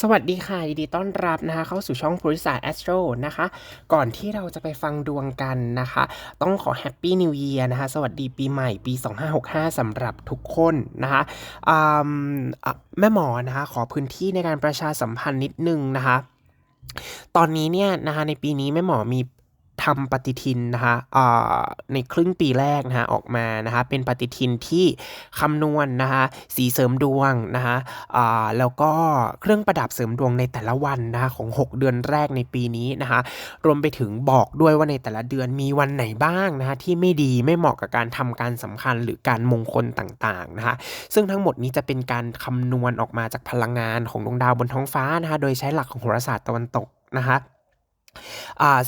สวัสดีค่ะยินดีต้อนรับนะคะเข้าสู่ช่องภูริศาสตร์แอสโตรนะคะ ก่อนที่เราจะไปฟังดวงกันนะคะ ต้องขอแฮปปี้นิว e ย r นะคะ สวัสดีปีใหม่ปี 2565สำหรับทุกคนนะคะมอะแม่หมอนะคะ ขอพื้นที่ในการประชาสัมพันธ์นิดนึงนะคะตอนนี้เนี่ยนะคะในปีนี้แม่หมอมี ทำปฏิทินนะคะอ่าในครึ่งปีแรกนะคะออกมานะคะเป็นปฏิทินที่คำนวณนะคะสีเสริมดวงนะคะอ่าแล้วก็เครื่องประดับเสริมดวงในแต่ละวันนะคะของ 6 เดือนแรกในปีนี้นะคะรวมไปถึงบอกด้วยว่าในแต่ละเดือนมีวันไหนบ้างนะคะที่ไม่ดีไม่เหมาะกับการทำการสำคัญหรือการมงคลต่างๆนะคะซึ่งทั้งหมดนี้จะเป็นการคำนวณออกมาจากพลังงานของดวงดาวบนท้องฟ้านะคะโดยใช้หลักของโหราศาสตร์ตะวันตกนะคะ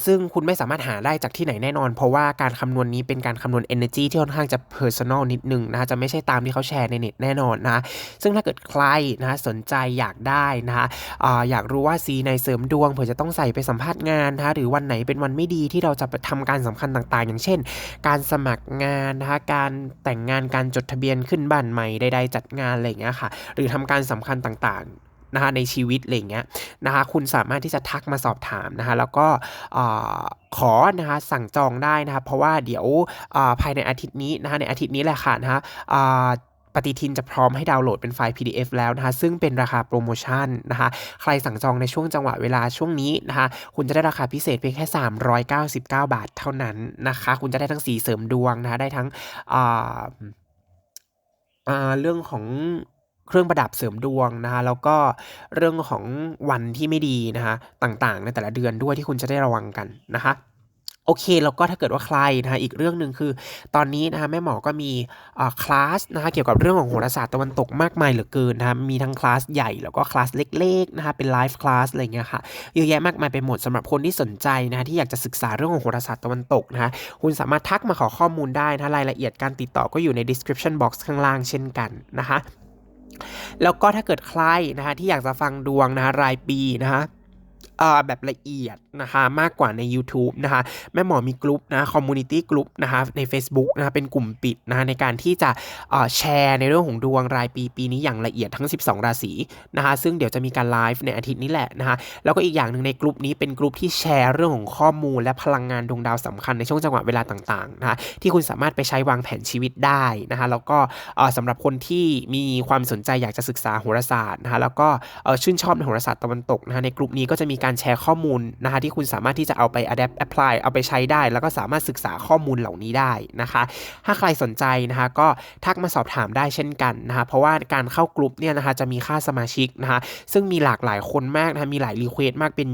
ซึ่งคุณไม่สามารถหาได้จากที่ไหนแน่นอน เพราะว่าการคำนวณนี้เป็นการคำนวณ energy ที่ค่อนข้างจะ personal นิดนึงนะคะจะไม่ใช่ตามที่เขาแชร์ในเน็ตแน่นอนนะซึ่งถ้าเกิดใครนะสนใจอยากได้นะคะอ่าอยากรู้ว่าสีในเสริมดวงเผื่อจะต้องใส่ไปสัมภาษณ์งานนะหรือวันไหนเป็นวันไม่ดีที่เราจะไปทำการสำคัญต่างๆ อย่างเช่น การสมัครงานนะคะการแต่งงานการจดทะเบียนขึ้นบ้านใหม่ใดๆจัดงานอะไรอย่างเงี้ยค่ะ หรือทำการสำคัญต่างๆ นะคะในชีวิตอะไรเงี้ยนะคะคุณสามารถที่จะทักมาสอบถามนะคะแล้วก็ขอนะคะสั่งจองได้นะคะเพราะว่าเดี๋ยวภายในอาทิตย์นี้นะคะในอาทิตย์นี้แหละค่ะนะคะปฏิทินจะพร้อมให้ดาวน์โหลดเป็นไฟล์ PDF แล้วนะคะ ซึ่งเป็นราคาโปรโมชั่นนะคะ ใครสั่งจองในช่วงจังหวะเวลาช่วงนี้นะคะ คุณจะได้ราคาพิเศษเพียงแค่ 399 บาทเท่านั้นนะคะ คุณจะได้ทั้งสีเสริมดวงนะคะ ได้ทั้งเรื่องของ เครื่องประดับเสริมดวงนะคะแล้วก็เรื่องของวันที่ไม่ดีนะคะต่างๆ ในแต่ละเดือนด้วยที่คุณจะได้ระวังกันนะคะโอเคแล้วก็ถ้าเกิดว่าใครนะคะอีกเรื่องหนึ่งคือ ตอนนี้นะคะแม่หมอก็มีคลาสนะคะเกี่ยวกับเรื่องของโหราศาสตร์ตะวันตกมากมายเหลือเกินนะคะมีทั้งคลาสใหญ่แล้วก็คลาสเล็กๆนะคะเป็นไลฟ์คลาสอะไรเงี้ยค่ะเยอะแยะมากมายไปหมดสำหรับคนที่สนใจนะคะที่อยากจะศึกษาเรื่องของโหราศาสตร์ตะวันตกนะคะคุณสามารถทักมาขอข้อมูลได้นะรายละเอียดการติดต่อก็อยู่ใน description box ข้างล่างเช่นกันนะคะ แล้วก็ถ้าเกิดใครนะคะที่อยากจะฟังดวงนะฮะรายปีนะฮะแบบละเอียด นะคะมากกว่าใน YouTube นะคะแม่หมอมีกลุ่มนะคอมมูนิตี้กลุ่มนะคะใน Facebook นะคะเป็นกลุ่มปิดนะคะในการที่จะแชร์ในเรื่องของดวงรายปีปีนี้อย่างละเอียดทั้ง 12 ราศีนะคะซึ่งเดี๋ยวจะมีการไลฟ์ในอาทิตย์นี้แหละนะคะแล้วก็อีกอย่างหนึ่งในกลุ่มนี้เป็นกลุ่มที่แชร์เรื่องของข้อมูลและพลังงานดวงดาวสำคัญในช่วงจังหวะเวลาต่างๆนะคะที่คุณสามารถไปใช้วางแผนชีวิตได้นะคะแล้วก็สำหรับคนที่มีความสนใจอยากจะศึกษาโหราศาสตร์นะคะแล้วก็ชื่นชอบในโหราศาสตร์ตะวันตกนะคะในกลุ่มนี้ก็จะมีการแชร์ข้อมูลนะคะที่คุณสามารถที่จะเอาไป adapt apply เอาไปใช้ได้ แล้วก็สามารถศึกษาข้อมูลเหล่านี้ได้นะคะ ถ้าใครสนใจนะคะก็ทักมาสอบถามได้เช่นกันนะคะเพราะว่าการเข้ากลุ่มเนี่ยนะคะจะมีค่าสมาชิกนะคะซึ่งมีหลากหลายคนมากนะคะมีหลายรีเควสมากเป็น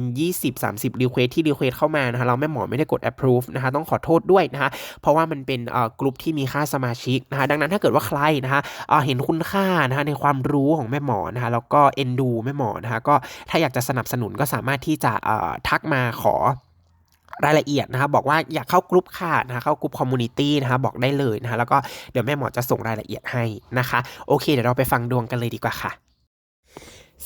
20-30รีเควสที่รีเควสเข้ามานะคะเราแม่หมอไม่ได้กด approve นะคะต้องขอโทษด้วยนะคะเพราะว่ามันเป็นกลุ่มที่มีค่าสมาชิกนะคะดังนั้นถ้าเกิดว่าใครนะคะเห็นคุณค่านะคะในความรู้ของแม่หมอนะคะแล้วก็เอ็นดูแม่หมอนะคะก็ถ้าอยากจะสนับสนุนก็สามารถที่จะทักมาขอรายละเอียดนะครับบอกว่าอยากเข้ากลุ่มค่ะนะเข้ากลุ่มคอมมูนิตี้นะคะบอกได้เลยนะคะแล้วก็เดี๋ยวแม่หมอจะส่งรายละเอียดให้นะคะ โอเค เดี๋ยวเราไปฟังดวงกันเลยดีกว่าค่ะ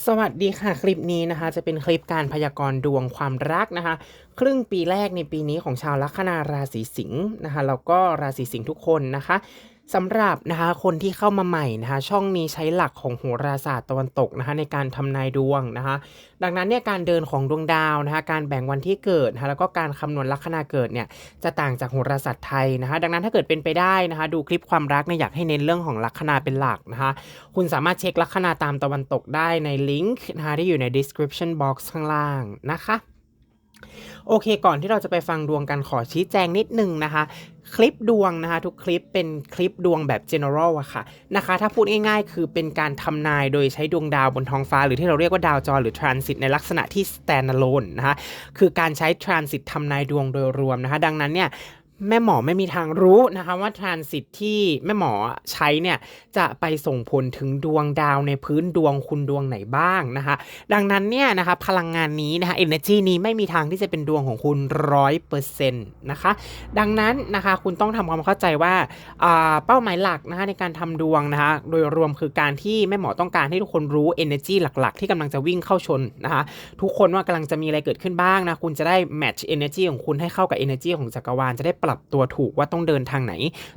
สวัสดีค่ะ คลิปนี้นะคะ จะเป็นคลิปการพยากรณ์ดวงความรักนะคะ ครึ่งปีแรกในปีนี้ของชาวลัคนาราศีสิงห์นะคะแล้วก็ราศีสิงห์ทุกคนนะคะ สำหรับนะคะคนที่เข้ามาใหม่นะคะช่องนี้ใช้หลักของโหราศาสตร์ตะวันตกนะคะในการทำนายดวงนะคะดังนั้นเนี่ยการเดินของดวงดาวนะคะการแบ่งวันที่เกิดนะคะแล้วก็การคำนวณลัคนาเกิดเนี่ยจะต่างจากโหราศาสตร์ไทยนะคะดังนั้นถ้าเกิดเป็นไปได้นะคะดูคลิปความรักเนี่ยอยากให้เน้นเรื่องของลัคนาเป็นหลักนะคะคุณสามารถเช็คลัคนาตามตะวันตกได้ในลิงก์นะคะที่อยู่ใน description box ข้างล่างนะคะ โอเคก่อนที่เราจะไปฟังดวงกันขอชี้แจงนิดนึงนะคะ คลิปดวงนะคะ ทุกคลิปเป็นคลิปดวงแบบ general อะค่ะนะคะ ถ้าพูดง่ายๆ คือเป็นการทำนายโดยใช้ดวงดาวบนท้องฟ้า หรือที่เราเรียกว่าดาวจรหรือ transit ในลักษณะที่ standalone นะคะคือการใช้ transit ทำนายดวงโดยรวมนะคะ ดังนั้นเนี่ย แม่หมอไม่มีทางรู้นะคะว่าทรานสิตที่แม่หมอใช้เนี่ยจะไปส่งผลถึงดวงดาวในพื้นดวงคุณดวงไหนบ้างนะคะดังนั้นเนี่ยนะคะพลังงานนี้นะคะเอเนจีนี้ไม่มีทางที่จะเป็นดวงของคุณร้อยเปอร์เซ็นต์นะคะดังนั้นนะคะคุณต้องทำความเข้าใจว่าเป้าหมายหลักนะคะในการทำดวงนะคะโดยรวมคือการที่แม่หมอต้องการให้ทุกคนรู้ energy หลักๆ ที่กำลังจะวิ่งเข้าชนนะคะทุกคนว่ากำลังจะมีอะไรเกิดขึ้นบ้างนะคุณจะได้ match energy ของคุณให้เข้ากับ energy ของจักรวาลจะได้ปรับตัวถูกว่าต้องเดินทางไหน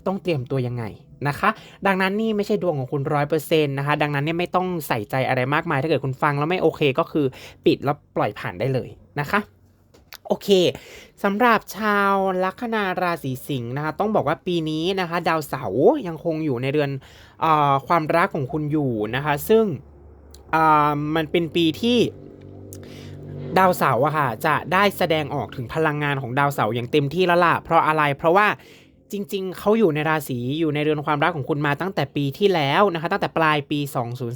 ต้องเตรียมตัวยังไงนะคะ ดังนั้นนี่ไม่ใช่ดวงของคุณร้อยเปอร์เซ็นต์นะคะ ดังนั้นเนี่ยไม่ต้องใส่ใจอะไรมากมาย ถ้าเกิดคุณฟังแล้วไม่โอเคก็คือปิดแล้วปล่อยผ่านได้เลยนะคะโอเคสำหรับชาวลัคนาราศีสิงห์นะคะ ต้องบอกว่าปีนี้นะคะ ดาวเสาร์ยังคงอยู่ในเรือนอความรักของคุณอยู่นะคะ ซึ่งมันเป็นปีที่ ดาวเสาร์อะค่ะจะได้แสดงออกถึงพลังงานของดาวเสาร์อย่างเต็มที่แล้วล่ะ เพราะอะไรเพราะว่าจริง ๆ เขาอยู่ในราศีอยู่ในเรือนความรักของคุณมาตั้งแต่ปีที่แล้วนะคะ ตั้งแต่ปลายปี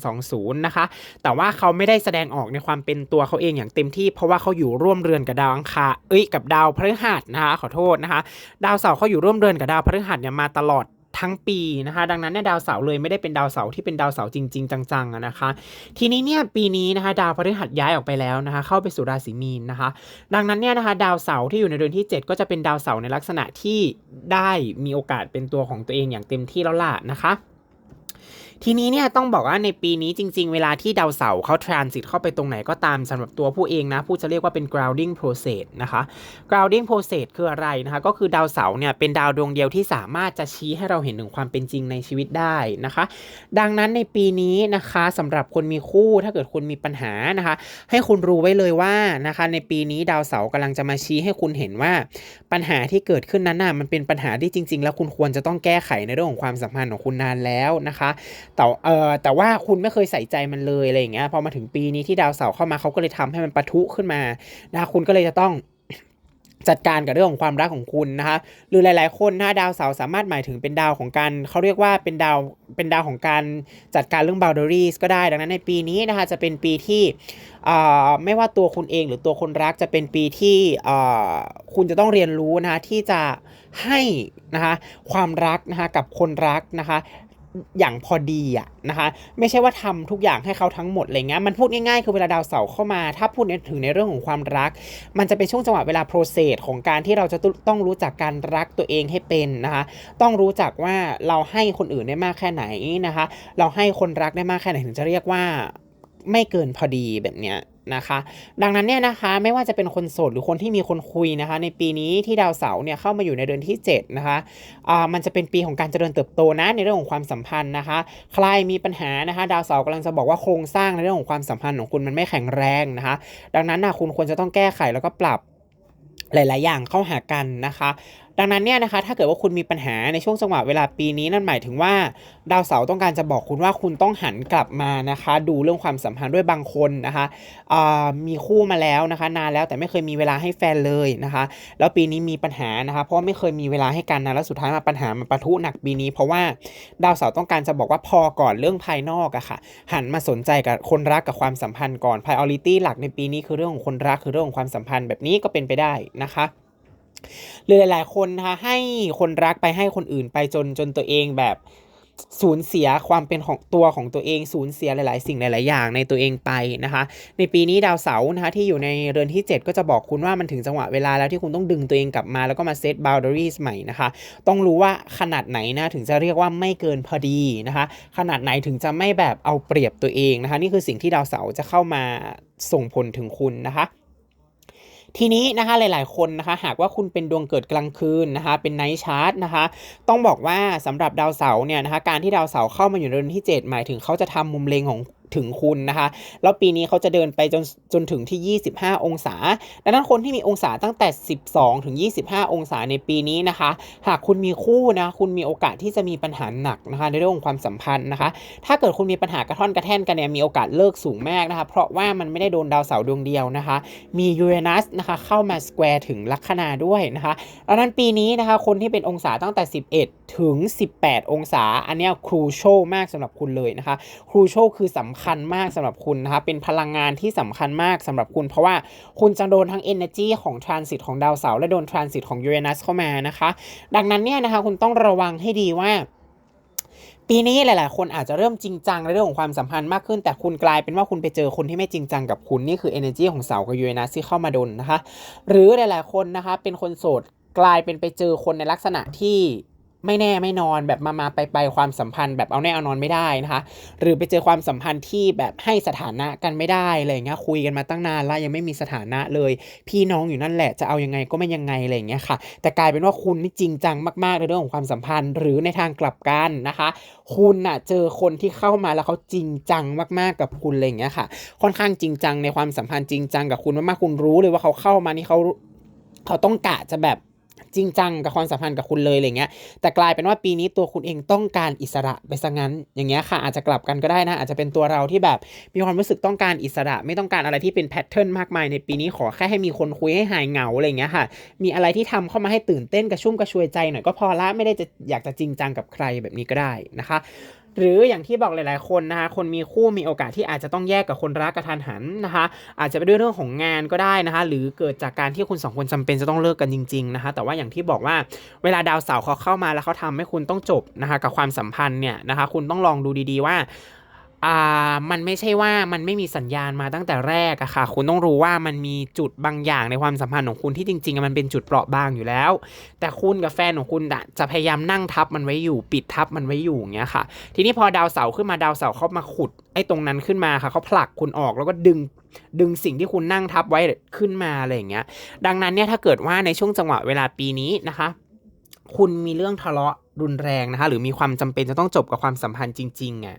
2020 นะคะ แต่ว่าเขาไม่ได้แสดงออกในความเป็นตัวเขาเองอย่างเต็มที่ เพราะว่าเขาอยู่ร่วมเรือนกับดาวอังคารเอ้ยกับดาวพฤหัสนะคะขอโทษนะคะ ดาวเสาร์เขาอยู่ร่วมเรือนกับดาวพฤหัสเนี่ยมาตลอด ทั้งปีนะคะ ดังนั้นเนี่ยดาวเสาร์เลยไม่ได้เป็นดาวเสาร์ที่เป็นดาวเสาร์จริง ๆ จังๆนะคะ ทีนี้เนี่ยปีนี้นะคะ ดาวพฤหัสย้ายออกไปแล้วนะคะ เข้าไปสู่ราศีมีนนะคะ ดังนั้นเนี่ยนะคะ ดาวเสาร์ที่อยู่ในเดือนที่ 7 ก็จะเป็นดาวเสาร์ในลักษณะที่ได้มีโอกาสเป็นตัวของตัวเองอย่างเต็มที่แล้วล่ะนะคะ ทีนี้เนี่ยต้องบอกว่าในปีนี้จริง ๆ เวลาที่ดาวเสาร์เขา transit เข้าไปตรงไหนก็ตามสำหรับตัวผู้เองนะ ผู้จะเรียกว่าเป็น grounding process นะคะ grounding process คืออะไรนะคะ ก็คือดาวเสาร์เนี่ยเป็นดาวดวงเดียวที่สามารถจะชี้ให้เราเห็นถึงความเป็นจริงในชีวิตได้นะคะ ดังนั้นในปีนี้นะคะสำหรับคนมีคู่ถ้าเกิดคุณมีปัญหานะคะ ให้คุณรู้ไว้เลยว่านะคะในปีนี้ดาวเสาร์กำลังจะมาชี้ให้คุณเห็นว่าปัญหาที่เกิดขึ้นนั้นน่ะมันเป็นปัญหาที่จริง ๆ แล้วคุณควรจะต้องแก้ไขในเรื่องของความสัมพันธ์ของคุณนานแล้วนะคะแต่เออแต่ว่าคุณไม่เคยใส่ใจมันเลยอะไรอย่างเงี้ยพอมาถึงปีนี้ที่ดาวเสาร์เข้ามาเขาก็เลยทำให้มันปะทุขึ้นมานะคะคุณก็เลยจะต้องจัดการกับเรื่องของความรักของคุณนะคะหรือหลาย ๆ คนนะดาวเสาร์สามารถหมายถึงเป็นดาวของการเขาเรียกว่าเป็นดาวเป็นดาวของการจัดการเรื่อง boundaries ก็ได้ดังนั้นในปีนี้นะคะจะเป็นปีที่อ่าไม่ว่าตัวคุณเองหรือตัวคนรักจะเป็นปีที่อ่าคุณจะต้องเรียนรู้นะคะที่จะให้นะคะความรักนะคะกับคนรักนะคะ อย่างพอดีอะนะคะ ไม่ใช่ว่าทำทุกอย่างให้เขาทั้งหมดอะไรเงี้ยมันพูดง่ายๆ คือเวลาดาวเสาร์เข้ามา ถ้าพูดในถึงในเรื่องของความรัก มันจะเป็นช่วงจังหวะเวลา process ของการที่เราจะต้องรู้จักการรักตัวเองให้เป็นนะคะ ต้องรู้จักว่าเราให้คนอื่นได้มากแค่ไหนนะคะ เราให้คนรักได้มากแค่ไหนถึงจะเรียกว่าไม่เกินพอดีแบบเนี้ย นะคะ ดังนั้นเนี่ยนะคะไม่ว่าจะเป็นคนโสดหรือคนที่มีคนคุยนะคะ ในปีนี้ที่ดาวเสาร์เนี่ยเข้ามาอยู่ในเดือนที่ 7 นะคะอ่ามันจะเป็นปีของการเจริญเติบโตนะในเรื่องของความสัมพันธ์นะคะ ใครมีปัญหานะคะ ดาวเสาร์กำลังจะบอกว่าโครงสร้างในเรื่องของความสัมพันธ์ของคุณมันไม่แข็งแรงนะคะ ดังนั้นนะคุณควรจะต้องแก้ไขแล้วก็ปรับหลาย ๆ อย่างเข้าหากันนะคะ ดังนั้นเนี่ยนะคะถ้าเกิดว่าคุณมีปัญหาในช่วงจังหวะเวลาปีนี้นั่นหมายถึงว่า ดาวเสาร์ต้องการจะบอกคุณว่าคุณต้องหันกลับมานะคะ ดูเรื่องความสัมพันธ์ด้วยบางคนนะคะมีคู่มาแล้วนะคะ นานแล้วแต่ไม่เคยมีเวลาให้แฟนเลยนะคะ แล้วปีนี้มีปัญหานะคะ เพราะไม่เคยมีเวลาให้กันนะแล้วสุดท้ายมาปัญหามันปะทุหนักปีนี้ เพราะว่าดาวเสาร์ต้องการจะบอกว่าพอก่อนเรื่องภายนอกอะค่ะ หันมาสนใจกับคนรักกับความสัมพันธ์ก่อน priority หลักในปีนี้คือเรื่องของคนรักคือเรื่องของความสัมพันธ์แบบนี้ก็เป็นไปได้นะคะ หรือหลาย ๆ คนนะคะให้คนรักไปให้คนอื่นไปจนจนตัวเองแบบสูญเสียความเป็นของตัวของตัวเองสูญเสียหลาย ๆ สิ่งหลาย ๆ อย่างในตัวเองไปนะคะ ในปีนี้ดาวเสาร์นะคะที่อยู่ในเรือนที่ 7 ก็จะบอกคุณว่ามันถึงจังหวะเวลาแล้วที่คุณต้องดึงตัวเองกลับมาแล้วก็มาเซต boundaries ใหม่นะคะ ต้องรู้ว่าขนาดไหนนะถึงจะเรียกว่าไม่เกินพอดีนะคะ ขนาดไหนถึงจะไม่แบบเอาเปรียบตัวเองนะคะ นี่คือสิ่งที่ดาวเสาร์จะเข้ามาส่งผลถึงคุณนะคะ ทีนี้นะคะหลายๆ คนนะคะหากว่าคุณเป็นดวงเกิดกลางคืนนะคะเป็นไนท์ชาร์ตนะคะต้องบอกว่าสำหรับดาวเสาร์เนี่ยนะคะการที่ดาวเสาร์เข้ามาอยู่ในเรือนที่ 7 หมายถึงเขาจะทำมุมเลงของ ถึงคุณนะคะ แล้วปีนี้เขาจะเดินไปจนจนถึงที่ 25 องศา ดังนั้นคนที่มีองศาตั้งแต่ 12 ถึง 25 องศาในปีนี้นะคะ หากคุณมีคู่นะ คุณมีโอกาสที่จะมีปัญหาหนักนะคะ ในเรื่องของความสัมพันธ์นะคะ ถ้าเกิดคุณมีปัญหากระท่อนกระแท่นกันเนี่ย มีโอกาสเลิกสูงมากนะคะ เพราะว่ามันไม่ได้โดนดาวเสาร์ดวงเดียวนะคะ มียูเรนัสนะคะเข้ามาสแควร์ถึงลัคนาด้วยนะคะดังนั้นปีนี้นะคะ คนที่เป็นองศาตั้งแต่ 11 ถึง 18 องศา อันนี้ครูโชมากสำหรับคุณเลยนะคะ ครูโชคือสำคัญคัญมากสำหรับคุณนะคะเป็นพลังงานที่สำคัญมากสำหรับคุณ เพราะว่าคุณจะโดนทั้ง energy ของ transit ของดาวเสาร์และโดน transit ของยูเรนัสเข้ามานะคะ ดังนั้นเนี่ยนะคะคุณต้องระวังให้ดีว่าปีนี้หลาย ๆ คนอาจจะเริ่มจริงจังในเรื่องของความสัมพันธ์มากขึ้น แต่คุณกลายเป็นว่าคุณไปเจอคนที่ไม่จริงจังกับคุณนี่คือ energy ของเสาร์กับยูเรนัสที่เข้ามาดนนะคะ หรือหลาย ๆ คนนะคะเป็นคนโสดกลายเป็นไปเจอคนในลักษณะที่ ไม่แน่ไม่นอนแบบมามาไปไปความสัมพันธ์แบบเอาแน่เอานอนไม่ได้นะคะ หรือไปเจอความสัมพันธ์ที่แบบให้สถานะกันไม่ได้อะไรเงี้ยคุยกันมาตั้งนานแล้วยังไม่มีสถานะเลย พี่น้องอยู่นั่นแหละจะเอายังไงก็ไม่ยังไงอะไรเงี้ยค่ะ แต่กลายเป็นว่าคุณนี่จริงจังมากๆในเรื่องของความสัมพันธ์ หรือในทางกลับกันนะคะ คุณน่ะเจอคนที่เข้ามาแล้วเขาจริงจังมากๆกับคุณอะไรเงี้ยค่ะ ค่อนข้างจริงจังในความสัมพันธ์จริงจังกับคุณมากๆคุณรู้เลยว่าเขาเข้ามานี่เขาเขาต้องกะจะแบบ จริงจังกับความสัมพันธ์กับคุณเลยอะไรเงี้ยแต่กลายเป็นว่าปีนี้ตัวคุณเองต้องการอิสระไปซะงั้น อย่างเงี้ยค่ะ อาจจะกลับกันก็ได้นะ อาจจะเป็นตัวเราที่แบบมีความรู้สึกต้องการอิสระ ไม่ต้องการอะไรที่เป็นแพทเทิร์นมากมายในปีนี้ขอแค่ให้มีคนคุยให้หายเหงาอะไรเงี้ยค่ะ มีอะไรที่ทำเข้ามาให้ตื่นเต้นกระชุ่มกระชวยใจหน่อยก็พอละไม่ได้จะอยากจะจริงจังกับใครแบบนี้ก็ได้นะคะ หรืออย่างที่บอกหลาย ๆ คนนะคะคนมีคู่มีโอกาสที่อาจจะต้องแยกกับคนรักกระทันหันนะคะอาจจะเป็นด้วยเรื่องของงานก็ได้นะคะหรือเกิดจากการที่คุณสองคนจำเป็นจะต้องเลิกกันจริง ๆ นะคะแต่ว่าอย่างที่บอกว่าเวลาดาวเสาร์เขาเข้ามาแล้วเขาทำให้คุณต้องจบนะคะกับความสัมพันธ์เนี่ยนะคะคุณต้องลองดูดี ๆ ว่า อ่ามันไม่ใช่ว่ามันไม่มีสัญญาณมาตั้งแต่แรกอะค่ะ คุณต้องรู้ว่ามันมีจุดบางอย่างในความสัมพันธ์ของคุณที่จริงๆมันเป็นจุดเปราะบางอยู่แล้ว แต่คุณกับแฟนของคุณอะจะพยายามนั่งทับมันไว้อยู่ ปิดทับมันไว้อยู่อย่างเงี้ยค่ะ ทีนี้พอดาวเสาร์ขึ้นมาดาวเสาร์เขามาขุดไอ้ตรงนั้นขึ้นมาค่ะเขาผลักคุณออกแล้วก็ดึงดึงสิ่งที่คุณนั่งทับไว้ขึ้นมาอะไรอย่างเงี้ย ดังนั้นเนี่ยถ้าเกิดว่าในช่วงจังหวะเวลาปีนี้นะคะ คุณมีเรื่องทะเลาะ รุนแรงนะคะ หรือมีความจำเป็นจะต้องจบกับความสัมพันธ์จริงๆอะ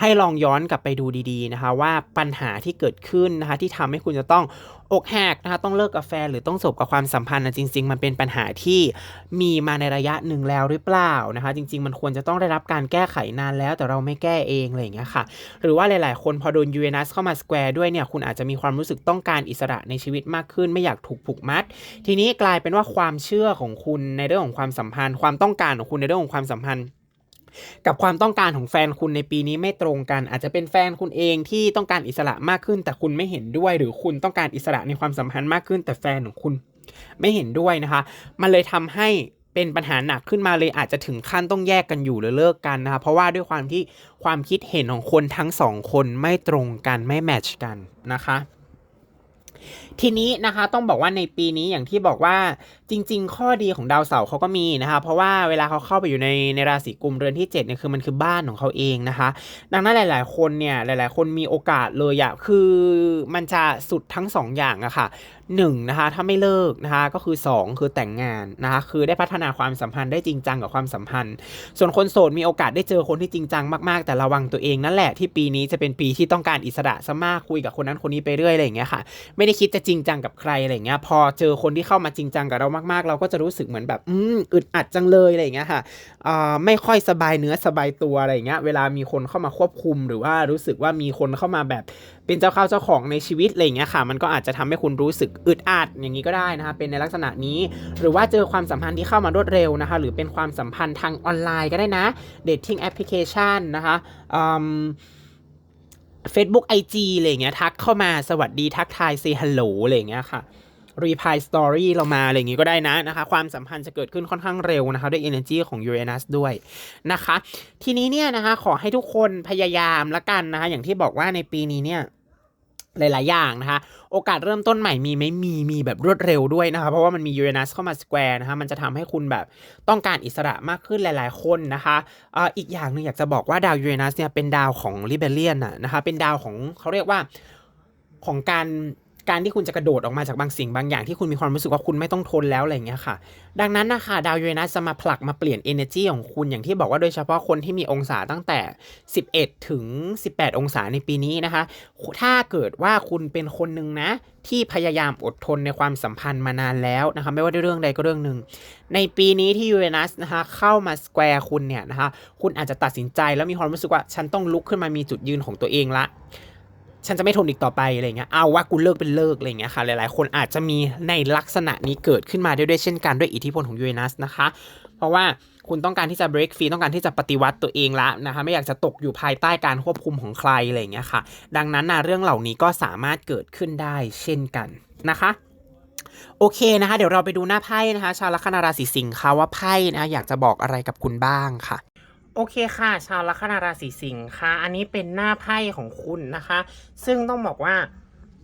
ให้ลองย้อนกลับไปดูดีๆนะคะ ว่าปัญหาที่เกิดขึ้นนะคะ ที่ทำให้คุณจะต้องอกหักนะคะต้องเลิกกับแฟนหรือต้องจบกับความสัมพันธ์นะจริง ๆ มันเป็นปัญหาที่มีมาในระยะหนึ่งแล้วหรือเปล่านะคะ จริง ๆ มันควรจะต้องได้รับการแก้ไขนานแล้ว แต่เราไม่แก้เองอะไรอย่างเงี้ยค่ะ หรือว่าหลาย ๆ คนพอโดนยูเรนัสเข้ามาสแควร์ด้วยเนี่ยคุณอาจจะมีความรู้สึกต้องการอิสระในชีวิตมากขึ้น ไม่อยากถูกผูกมัด ทีนี้กลายเป็นว่าความเชื่อของคุณในเรื่องของความสัมพันธ์ ความต้องการของคุณในเรื่องของความสัมพันธ์ กับความต้องการของแฟนคุณในปีนี้ไม่ตรงกัน อาจจะเป็นแฟนคุณเองที่ต้องการอิสระมากขึ้น แต่คุณไม่เห็นด้วย หรือคุณต้องการอิสระในความสัมพันธ์มากขึ้น แต่แฟนของคุณไม่เห็นด้วยนะคะ มันเลยทำให้เป็นปัญหาหนักขึ้นมาเลยอาจจะถึงขั้นต้องแยกกันอยู่หรือเลิกกันนะคะเพราะว่าด้วยความที่ความคิดเห็นของคนทั้งสองคนไม่ตรงกันไม่แมทช์กันนะคะ ทีนี้นะคะต้องบอกว่าในปีนี้อย่างที่บอกว่าจริง ๆ ข้อดีของดาวเสาร์เขาก็มีนะคะ เพราะว่าเวลาเขาเข้าไปอยู่ในในราศีกุมเรือนที่7เนี่ยคือมันคือบ้านของเขาเองนะคะ ดังนั้นหลาย ๆ คนเนี่ยหลาย ๆ คนมีโอกาสเลยอะคือมันจะสุดทั้งสองอย่างอะค่ะหนึ่งนะคะถ้าไม่เลิกนะคะก็คือ 2 คือแต่งงานนะคะคือได้พัฒนาความสัมพันธ์ได้จริงจังกับความสัมพันธ์ ส่วนคนโสดมีโอกาสได้เจอคนที่จริงจังมากๆ แต่ระวังตัวเองนั่นแหละที่ปีนี้จะเป็นปีที่ต้องการอิสระซะมากคุยกับคนนั้นคนนี้ไปเรื่อยอะไรอย่างเงี้ยค่ะ ไม่ได้คิดจะจริงจังกับใครอะไรเงี้ย พอเจอคนที่เข้ามาจริงจังกับเรามากๆ เราก็จะรู้สึกเหมือนแบบอืมอึดอัดจังเลยอะไรเงี้ยค่ะไม่ค่อยสบายเนื้อสบายตัวอะไรเงี้ย เวลามีคนเข้ามาควบคุมหรือว่ารู้สึกว่ามีคนเข้ามาแบบเป็นเจ้าข้าเจ้าของในชีวิตอะไรเงี้ยค่ะ มันก็อาจจะทำให้คุณรู้สึกอึดอัดอย่างนี้ก็ได้นะคะเป็นในลักษณะนี้ หรือว่าเจอความสัมพันธ์ที่เข้ามารวดเร็วนะคะ หรือเป็นความสัมพันธ์ทางออนไลน์ก็ได้นะ dating application นะคะอืม Facebook IG อะไรเงี้ยทักเข้ามาสวัสดีทักทาย say hello อะไรเงี้ยค่ะ reply story เรามาอะไรอย่างงี้ก็ได้นะนะคะ ความสัมพันธ์จะเกิดขึ้นค่อนข้างเร็วนะคะ ด้วย energy ของ Uranus ด้วยนะคะ ทีนี้เนี่ยนะคะ ขอให้ทุกคนพยายามละกันนะคะ อย่างที่บอกว่าในปีนี้เนี่ย หลาย ๆ อย่างนะคะ โอกาสเริ่มต้นใหม่มีไหมมี มีแบบรวดเร็วด้วยนะคะ เพราะว่ามันมียูเรนัสเข้ามาสแควร์นะคะ มันจะทำให้คุณแบบต้องการอิสระมากขึ้นหลาย ๆ คนนะคะเอ่ออีกอย่างหนึ่งอยากจะบอกว่าดาวยูเรนัสเนี่ยเป็นดาวของริเบเลียนอะนะคะ เป็นดาวของเขาเรียกว่าของการ การที่คุณจะกระโดดออกมาจากบางสิ่งบางอย่างที่คุณมีความรู้สึกว่าคุณไม่ต้องทนแล้วอะไรอย่างเงี้ยค่ะ ดังนั้นนะคะดาวยูเรนัสจะมาผลักมาเปลี่ยน energy ของคุณอย่างที่บอกว่าโดยเฉพาะคนที่มีองศาตั้งแต่ 11 ถึง 18 องศาในปีนี้นะคะ ถ้าเกิดว่าคุณเป็นคนหนึ่งนะที่พยายามอดทนในความสัมพันธ์มานานแล้วนะคะไม่ว่าเรื่องใดก็เรื่องหนึ่งในปีนี้ที่ยูเรนัสนะคะเข้ามาสแควร์คุณเนี่ยนะคะคุณอาจจะตัดสินใจแล้วมีความรู้สึกว่าฉันต้องลุกขึ้นมามีจุดยืนของตัวเองละ ฉันจะไม่ทนอีกต่อไปอะไรเงี้ยเอาว่ากูเลิกเป็นเลิกอะไรเงี้ยค่ะหลายๆ คนอาจจะมีในลักษณะนี้เกิดขึ้นมาด้วยด้วยเช่นกันด้วยอิทธิพลของยูเรนัสนะคะ เพราะว่าคุณต้องการที่จะ break free ต้องการที่จะปฏิวัติตัวเองละนะคะ ไม่อยากจะตกอยู่ภายใต้การควบคุมของใครอะไรเงี้ยค่ะ ดังนั้นนะเรื่องเหล่านี้ก็สามารถเกิดขึ้นได้เช่นกันนะคะโอเคนะคะ เดี๋ยวเราไปดูหน้าไพ่นะคะ ชาวลัคนาราศีสิงค์ค่ะว่าไพ่นะอยากจะบอกอะไรกับคุณบ้างค่ะ โอเคค่ะ ชาวลัคนาราศีสิงค์ค่ะ อันนี้เป็นหน้าไพ่ของคุณนะคะ ซึ่งต้องบอกว่า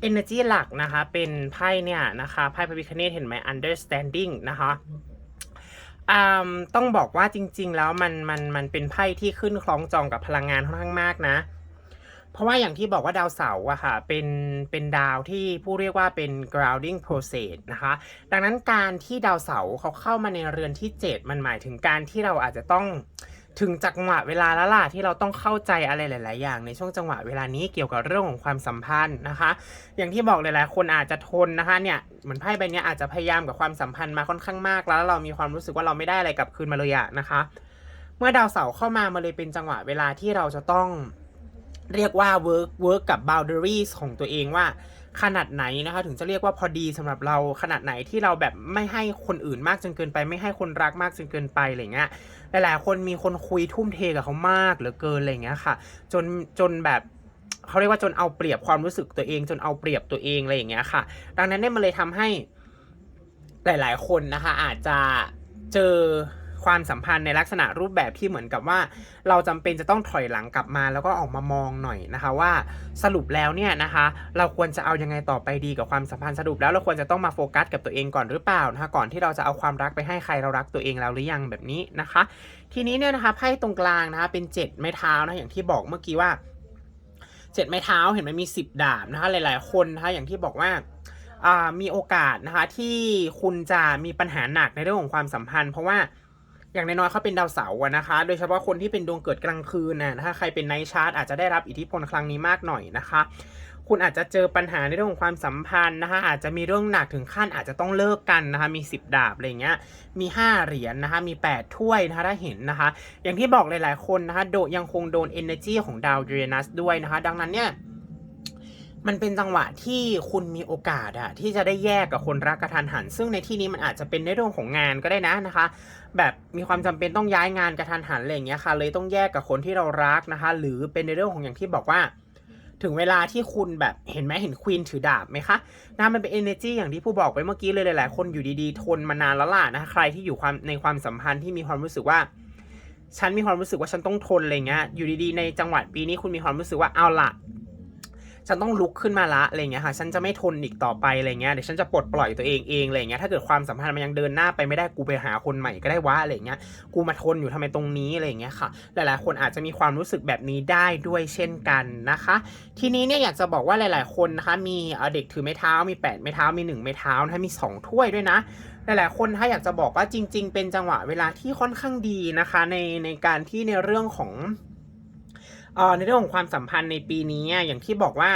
energy หลักนะคะ เป็นไพ่เนี่ยนะคะไพ่พระพิคเนตเห็นไหม understanding นะคะต้องบอกว่าจริง ๆ แล้วมันมันมันเป็นไพ่ที่ขึ้นคล้องจองกับพลังงานค่อนข้างมากนะ เพราะว่าอย่างที่บอกว่าดาวเสาร์อะค่ะเป็นเป็นดาวที่ผู้เรียกว่าเป็น grounding process นะคะ ดังนั้นการที่ดาวเสาร์เขาเข้ามาในเรือนที่ 7 มันหมายถึงการที่เราอาจจะต้อง ถึงจังหวะเวลาแล้วล่ะที่เราต้องเข้าใจอะไรหลาย ๆ อย่าง ในช่วงจังหวะเวลานี้เกี่ยวกับเรื่องของความสัมพันธ์นะคะ อย่างที่บอกหลาย ๆ คนอาจจะทนนะคะเนี่ยเหมือนไพ่ใบนี้อาจจะพยายามกับความสัมพันธ์มาค่อนข้างมากแล้วเรามีความรู้สึกว่าเราไม่ได้อะไรกลับคืนมาเลยอะนะคะ เมื่อดาวเสาร์เข้ามามาเลยเป็นจังหวะเวลาที่เราจะต้องเรียกว่า work work กับ boundaries ของตัวเองว่า ขนาดไหนนะคะ ถึงจะเรียกว่าพอดีสำหรับเราขนาดไหนที่เราแบบไม่ให้คนอื่นมากจนเกินไป ไม่ให้คนรักมากจนเกินไปอะไรเงี้ยหลายๆคนมีคนคุยทุ่มเทกับเขามากเหลือเกินอะไรเงี้ยค่ะ จนจนแบบเขาเรียกว่าจนเอาเปรียบความรู้สึกตัวเอง จนเอาเปรียบตัวเองอะไรอย่างเงี้ยค่ะ ดังนั้นเนี่ยมันเลยทำให้หลาย ๆ คนนะคะ อาจจะเจอ ความสัมพันธ์ในลักษณะรูปแบบที่เหมือนกับว่า เราจำเป็นจะต้องถอยหลังกลับมาแล้วก็ออกมามองหน่อยนะคะว่าสรุปแล้วเนี่ยนะคะเราควรจะเอายังไงต่อไปดีกับความสัมพันธ์สรุปแล้วเราควรจะต้องมาโฟกัสกับตัวเองก่อนหรือเปล่านะคะก่อนที่เราจะเอาความรักไปให้ใครเรารักตัวเองแล้วหรือยังแบบนี้นะคะ ทีนี้เนี่ยนะคะไพ่ตรงกลางนะคะเป็นเจ็ดไม้เท้านะอย่างที่บอกเมื่อกี้ว่าเจ็ดไม้เท้าเห็นไหมมีสิบดาบนะคะหลาย ๆ คนนะคะอย่างที่บอกว่ามีโอกาสนะคะที่คุณจะมีปัญหาหนักในเรื่องของความสัมพันธ์ เพราะว่า อย่างน้อยๆเขาเป็นดาวเสาร์นะคะ โดยเฉพาะคนที่เป็นดวงเกิดกลางคืนนะถ้าใครเป็นไนท์ชาร์ตอาจจะได้รับอิทธิพลครั้งนี้มากหน่อยนะคะ คุณอาจจะเจอปัญหาในเรื่องของความสัมพันธ์นะคะ อาจจะมีเรื่องหนักถึงขั้นอาจจะต้องเลิกกันนะคะ มี 10 ดาบอะไรเงี้ย มี 5 เหรียญนะคะ มี 8 ถ้วยนะคะถ้าเห็นนะคะ อย่างที่บอกหลายๆคนนะคะโดยังคงโดน energy ของดาวเรนัสด้วยนะคะ ดังนั้นเนี่ยมันเป็นจังหวะที่คุณมีโอกาสอะที่จะได้แยกกับคนรักกระทันหัน ซึ่งในที่นี้มันอาจจะเป็นในเรื่องของงานก็ได้นะนะคะ แบบมีความจำเป็นต้องย้ายงานกระทันหันอะไรอย่างเงี้ยค่ะ เลยต้องแยกกับคนที่เรารักนะคะ หรือเป็นในเรื่องของอย่างที่บอกว่า ถึงเวลาที่คุณแบบเห็นไหมเห็นควีนถือดาบไหมคะนะมันเป็น energy อย่างที่ผู้บอกไปเมื่อกี้เลยหลายๆคนอยู่ดีๆ ทนมานานแล้วล่ะนะคะใครที่อยู่ความในความสัมพันธ์ที่มีความรู้สึกว่าฉันมีความรู้สึกว่าฉันต้องทนอะไรเงี้ย อยู่ดีๆ ในจังหวัดปีนี้คุณมีความรู้สึกว่าเอาละ ฉันต้องลุกขึ้นมาละอะไรเงี้ยค่ะ ฉันจะไม่ทนอีกต่อไปอะไรเงี้ยเดี๋ยวฉันจะปลดปล่อยตัวเองเองอะไรเงี้ยถ้าเกิดความสัมพันธ์มันยังเดินหน้าไปไม่ได้กูไปหาคนใหม่ก็ได้วะอะไรเงี้ยกูมาทนอยู่ทำไมตรงนี้อะไรเงี้ยค่ะ หลายๆ คนอาจจะมีความรู้สึกแบบนี้ได้ด้วยเช่นกันนะคะ ทีนี้เนี่ยอยากจะบอกว่าหลาย ๆ คนนะคะมีเออเด็กถือไม้เท้ามี8ไม้เท้ามี1ไม้เท้านะคะมี2ถ้วยด้วยนะหลายๆคนถ้าอยากจะบอกว่าจริง ๆ เป็นจังหวะเวลาที่ค่อนข้างดีนะคะ ในในการที่ในเรื่องของ ในเรื่องของความสัมพันธ์ในปีนี้อย่างที่บอกว่า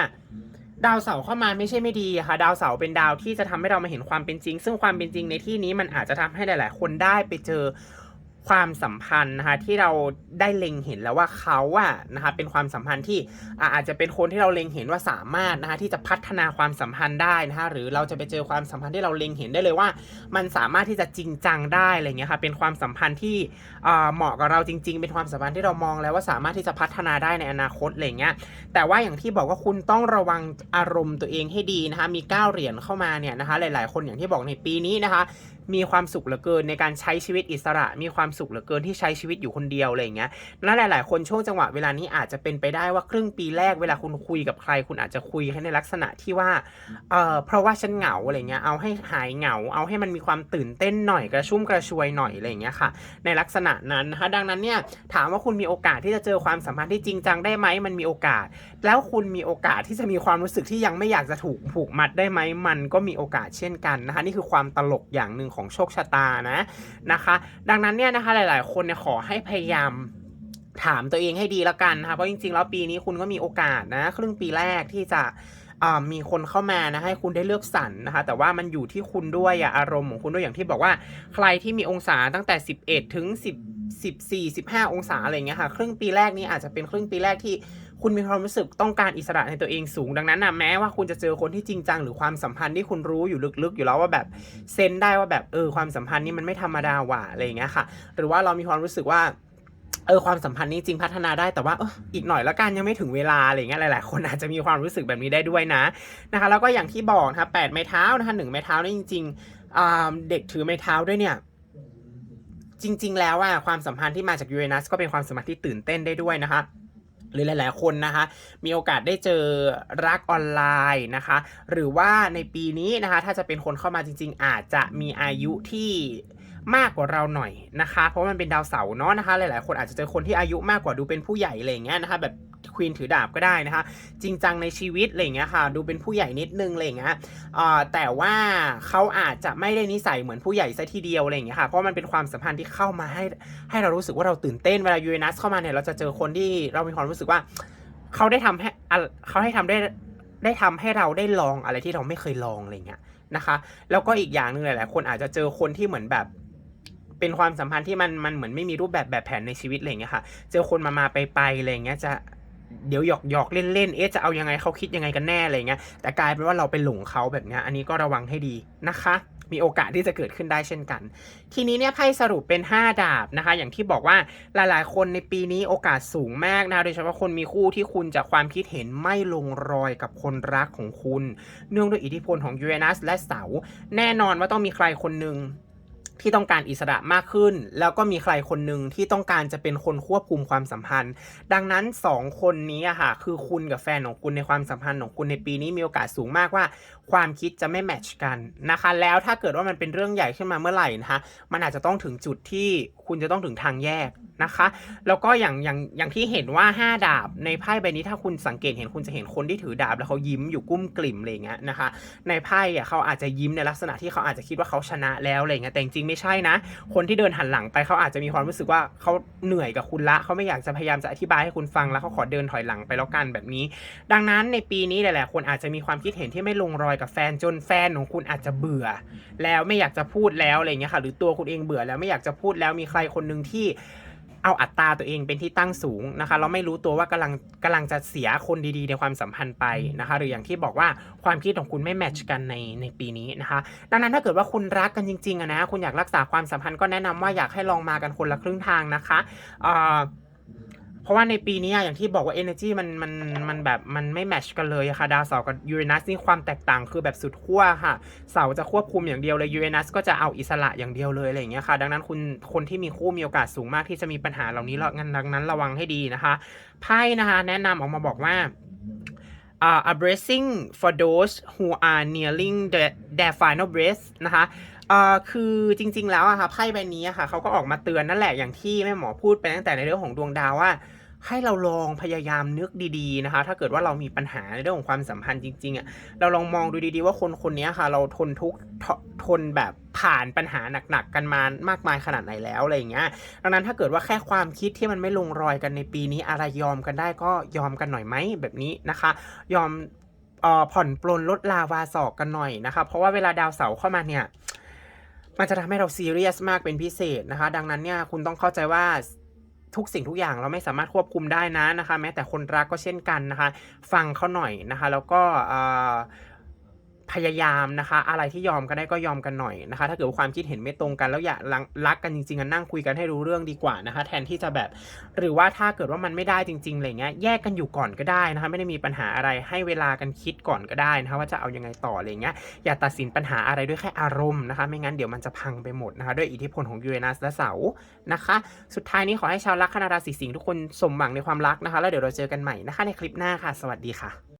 ดาวเสาร์เข้ามาไม่ใช่ไม่ดีค่ะ ดาวเสาร์เป็นดาวที่จะทำให้เรามาเห็นความเป็นจริง ซึ่งความเป็นจริงในที่นี้มันอาจจะทำให้หลาย ๆ คนได้ไปเจอ ความสัมพันธ์นะคะที่เราได้เล็งเห็นแล้วว่าเขาอะนะคะเป็นความสัมพันธ์ที่อาจจะเป็นคนที่เราเล็งเห็นว่าสามารถนะคะที่จะพัฒนาความสัมพันธ์ได้นะคะหรือเราจะไปเจอความสัมพันธ์ที่เราเล็งเห็นได้เลยว่า มันสามารถที่จะจริงจังได้อะไรเงี้ยค่ะเป็นความสัมพันธ์ที่เหมาะกับเราจริง ๆ เป็นความสัมพันธ์ที่เรามองแล้วว่าสามารถที่จะพัฒนาได้ในอนาคตอะไรเงี้ยแต่ว่าอย่างที่บอกว่าคุณต้องระวังอารมณ์ตัวเองให้ดีนะคะมี9เหรียญเข้ามาเนี่ยนะคะหลาย ๆ คนอย่างที่บอกในปีนี้นะคะ มีความสุขเหลือเกินในการใช้ชีวิตอิสระ มีความสุขเหลือเกินที่ใช้ชีวิตอยู่คนเดียวอะไรอย่างเงี้ยและหลาย ๆ คนช่วงจังหวะเวลานี้อาจจะเป็นไปได้ว่าครึ่งปีแรกเวลาคุณคุยกับใคร คุณอาจจะคุยให้ในลักษณะที่ว่าเอ่อเพราะว่าฉันเหงาอะไรเงี้ยเอาให้หายเหงา เอาให้มันมีความตื่นเต้นหน่อยกระชุ่มกระชวยหน่อยอะไรอย่างเงี้ยค่ะ ในลักษณะนั้นนะคะดังนั้นเนี่ยถามว่าคุณมีโอกาสที่จะเจอความสัมพันธ์ที่จริงจังได้ไหมมันมีโอกาส แล้วคุณมีโอกาสที่จะมีความรู้สึกที่ยังไม่อยากจะถูกผูกมัดได้ไหมมันก็มีโอกาสเช่นกันนะคะนี่คือความตลกอย่างหนึ่งของโชคชะตานะนะคะ ดังนั้นเนี่ยนะคะหลาย ๆ คนเนี่ยขอให้พยายามถามตัวเองให้ดีแล้วกันนะคะเพราะจริง ๆ แล้วปีนี้คุณก็มีโอกาสนะ ครึ่งปีแรกที่จะอ่ามีคนเข้ามานะให้คุณได้เลือกสรรนะคะ แต่ว่ามันอยู่ที่คุณด้วยอะอารมณ์ของคุณด้วยอย่างที่บอกว่า ใครที่มีองศาตั้งแต่ 11 ถึง 10 14 15 องศาอะไรเงี้ยค่ะ ครึ่งปีแรกนี้อาจจะเป็นครึ่งปีแรกที่ คุณมีความรู้สึกต้องการอิสระในตัวเองสูง ดังนั้นนะแม้ว่าคุณจะเจอคนที่จริงจังหรือความสัมพันธ์ที่คุณรู้อยู่ลึกๆ อยู่แล้วว่าแบบเซนได้ว่าแบบเออความสัมพันธ์นี้มันไม่ธรรมดาว่ะอะไรอย่างเงี้ยค่ะ หรือว่าเรามีความรู้สึกว่าเออความสัมพันธ์นี้จริงพัฒนาได้แต่ว่าอออีกหน่อยแล้วกันยังไม่ถึงเวลาอะไรเงี้ยหลาย ๆ คนอาจจะมีความรู้สึกแบบนี้ได้ด้วยนะนะคะแล้วก็อย่างที่บอกนะคะแปดไม้เท้านะคะหนึ่งไม้เท้านี่จริงๆอ่าเด็กถือไม้เท้าด้วยเนี่ยจริง ๆ แล้วอะความสัมพันธ์ที่มาจากยูเรนัสก็เป็นความสัมพันธ์ที่ตื่นเต้นได้ด้วยนะคะ หรือหลาย ๆ คนนะคะ มีโอกาสได้เจอรักออนไลน์นะคะ หรือว่าในปีนี้นะคะ ถ้าจะเป็นคนเข้ามาจริง ๆ อาจจะมีอายุที่มากกว่าเราหน่อยนะคะ เพราะมันเป็นดาวเสาร์เนาะนะคะ หลาย ๆ คนอาจจะเจอคนที่อายุมากกว่าดูเป็นผู้ใหญ่อะไรอย่างเงี้ยนะคะ แบบ ควีนถือดาบก็ได้นะคะ จริงจังในชีวิตอะไรเงี้ยค่ะ ดูเป็นผู้ใหญ่นิดนึงอะไรเงี้ยแต่ว่าเขาอาจจะไม่ได้นิสัยเหมือนผู้ใหญ่ซะทีเดียวอะไรเงี้ยค่ะเพราะมันเป็นความสัมพันธ์ที่เข้ามาให้ให้เรารู้สึกว่าเราตื่นเต้นเวลายูเรนัสเข้ามาเนี่ยเราจะเจอคนที่เรามีความรู้สึกว่าเขาได้ทำให้เขาให้ทำได้ได้ทำให้เราได้ลองอะไรที่เราไม่เคยลองอะไรเงี้ยนะคะ แล้วก็อีกอย่างหนึ่งหลายๆคนอาจจะเจอคนที่เหมือนแบบเป็นความสัมพันธ์ที่มันมันเหมือนไม่มีรูปแบบแบบแผนในชีวิตอะไรเงี้ยค่ะ เจอคนมามาไปไปอะไรเงี้ยจะ เดี๋ยวหยอกหยอกเล่นเล่นเอ๊ะจะเอายังไงเขาคิดยังไงกันแน่อะไรเงี้ยแต่กลายเป็นว่าเราไปหลงเขาแบบเนี้ยอันนี้ก็ระวังให้ดีนะคะมีโอกาสที่จะเกิดขึ้นได้เช่นกัน ทีนี้เนี่ยไพ่สรุปเป็น 5 ดาบนะคะ อย่างที่บอกว่าหลายๆ คนในปีนี้โอกาสสูงมากนะโดยเฉพาะคนมีคู่ที่คุณจะความคิดเห็นไม่ลงรอยกับคนรักของคุณ เนื่องด้วยอิทธิพลของยูเรนัสและเสา แน่นอนว่าต้องมีใครคนหนึ่ง ที่ต้องการอิสระมากขึ้น แล้วก็มีใครคนหนึ่งที่ต้องการจะเป็นคนควบคุมความสัมพันธ์ ดังนั้นสองคนนี้ค่ะคือคุณกับแฟนของคุณในความสัมพันธ์ของคุณในปีนี้มีโอกาสสูงมากว่าความคิดจะไม่แมทช์กันนะคะ แล้วถ้าเกิดว่ามันเป็นเรื่องใหญ่ขึ้นมาเมื่อไหร่นะคะ มันอาจจะต้องถึงจุดที่คุณจะต้องถึงทางแยกนะคะ แล้วก็อย่างอย่างอย่างที่เห็นว่า 5 ดาบในไพ่ใบนี้ถ้าคุณสังเกตเห็นคุณจะเห็นคนที่ถือดาบแล้วเขายิ้มอยู่กุ้มกลิ่มอะไรเงี้ยนะคะ ในไพ่อะเขาอาจจะยิ้มในลักษณะที่เขาอาจจะคิดว่าเขาชนะแล้วอะไรเงี้ยแต่จริงไม่ใช่นะ คนที่เดินหันหลังไปเขาอาจจะมีความรู้สึกว่าเขาเหนื่อยกับคุณละเขาไม่อยากจะพยายามจะอธิบายให้คุณฟังแล้วเขาขอเดินถอยหลังไปแล้วกันแบบนี้ ดังนั้นในปีนี้หลายๆคนอาจจะมีความคิดเห็นที่ไม่ลงรอยกับแฟนจนแฟนของคุณอาจจะเบื่อ แล้วไม่อยากจะพูดแล้วอะไรเงี้ยค่ะ หรือตัวคุณเองเบื่อแล้วไม่อยากจะพูดแล้วมีใครคนหนึ่งที่เอาอัตราตัวเองเป็นที่ตั้งสูงนะคะเราไม่รู้ตัวว่ากำลังกำลังจะเสียคนดีๆ ในความสัมพันธ์ไปนะคะ หรืออย่างที่บอกว่าความคิดของคุณไม่แมทช์กันในในปีนี้นะคะ ดังนั้นถ้าเกิดว่าคุณรักกันจริงๆอะนะคุณอยากรักษาความสัมพันธ์ก็แนะนำว่าอยากให้ลองมากันคนละครึ่งทางนะคะเอ่อ เพราะว่าในปีนี้อย่างที่บอกว่า energy มันมันมันแบบมันไม่แมชกันเลยค่ะดาวเสาร์กับยูเรนัสนี่ความแตกต่างคือแบบสุดขั้วค่ะ เสาร์จะควบคุมอย่างเดียวเลยยูเรนัสก็จะเอาอิสระอย่างเดียวเลยอะไรอย่างเงี้ยค่ะ ดังนั้นคุณคนที่มีคู่มีโอกาสสูงมากที่จะมีปัญหาเหล่านี้แล้วงั้นดังนั้นระวังให้ดีนะคะไพ่นะคะแนะนำออกมาบอกว่า uh, a blessing for those who are nearing the, their final breath นะคะ อ่อคือจริง ๆ แล้วอะค่ะไพ่ใบนี้อะค่ะเขาก็ออกมาเตือนนั่นแหละอย่างที่แม่หมอพูดไปตั้งแต่ในเรื่องของดวงดาวว่า ให้เราลองพยายามนึกดีๆนะคะ ถ้าเกิดว่าเรามีปัญหาในเรื่องของความสัมพันธ์จริงๆอะเราลองมองดูดีๆว่าคนคนนี้ค่ะ เราทนทุกททนแบบผ่านปัญหาหนักๆกันมามากมายขนาดไหนแล้วอะไรอย่างเงี้ย ดังนั้นถ้าเกิดว่าแค่ความคิดที่มันไม่ลงรอยกันในปีนี้อะไรยอมกันได้ก็ยอมกันหน่อยไหมแบบนี้นะคะ ยอมอ่อผ่อนปลนลดลาวาศอกกันหน่อยนะคะ เพราะว่าเวลาดาวเสาร์เข้ามาเนี่ย มันจะทำให้เราซีเรียสมากเป็นพิเศษนะคะ ดังนั้นเนี่ยคุณต้องเข้าใจว่าทุกสิ่งทุกอย่างเราไม่สามารถควบคุมได้นะนะคะ แม้แต่คนรักก็เช่นกันนะคะ ฟังเขาหน่อยนะคะ แล้วก็อ่อ พยายามนะคะ อะไรที่ยอมกันได้ก็ยอมกันหน่อยนะคะ ถ้าเกิดว่าความคิดเห็นไม่ตรงกันแล้วอยากรักกันจริงๆอะนั่งคุยกันให้รู้เรื่องดีกว่านะคะ แทนที่จะแบบ หรือว่าถ้าเกิดว่ามันไม่ได้จริงๆอะไรเงี้ยแยกกันอยู่ก่อนก็ได้นะคะ ไม่ได้มีปัญหาอะไรให้เวลากันคิดก่อนก็ได้นะคะ ว่าจะเอายังไงต่ออะไรเงี้ยอย่าตัดสินปัญหาอะไรด้วยแค่อารมณ์นะคะ ไม่งั้นเดี๋ยวมันจะพังไปหมดนะคะ ด้วยอิทธิพลของยูเรนัสและเสาร์นะคะ สุดท้ายนี้ขอให้ชาวลัคนาราศีสิงห์ทุกคนสมหวังในความรักนะคะ แล้วเดี๋ยวเราเจอกันใหม่นะคะในคลิปหน้าค่ะ สวัสดีค่ะ